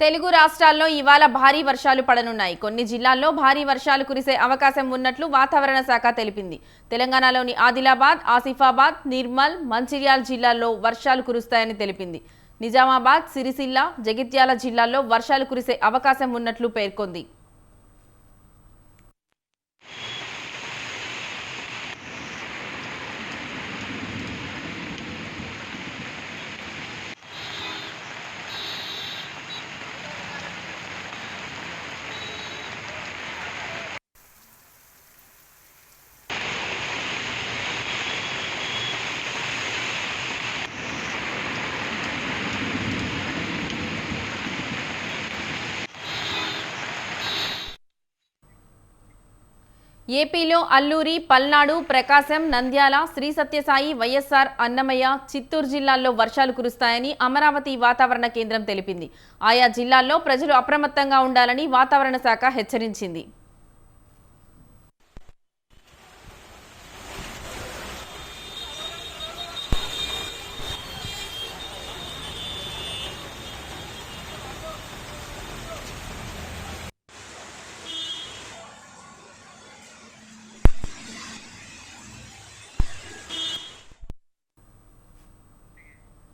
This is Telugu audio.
తెలుగు రాష్ట్రాల్లో ఇవాళ భారీ వర్షాలు పడనున్నాయి. కొన్ని జిల్లాల్లో భారీ వర్షాలు కురిసే అవకాశం ఉన్నట్లు వాతావరణ శాఖ తెలిపింది. తెలంగాణలోని ఆదిలాబాద్ ఆసిఫాబాద్ నిర్మల్ మంచిర్యాల జిల్లాల్లో వర్షాలు కురుస్తాయని తెలిపింది. నిజామాబాద్ సిరిసిల్ల జగిత్యాల జిల్లాల్లో వర్షాలు కురిసే అవకాశం ఉన్నట్లు పేర్కొంది. ఏపీలో అల్లూరి పల్నాడు ప్రకాశం నంద్యాల శ్రీ సత్యసాయి వైఎస్ఆర్ అన్నమయ్య చిత్తూరు జిల్లాల్లో వర్షాలు కురుస్తాయని అమరావతి వాతావరణ కేంద్రం తెలిపింది. ఆయా జిల్లాల్లో ప్రజలు అప్రమత్తంగా ఉండాలని వాతావరణ శాఖ హెచ్చరించింది.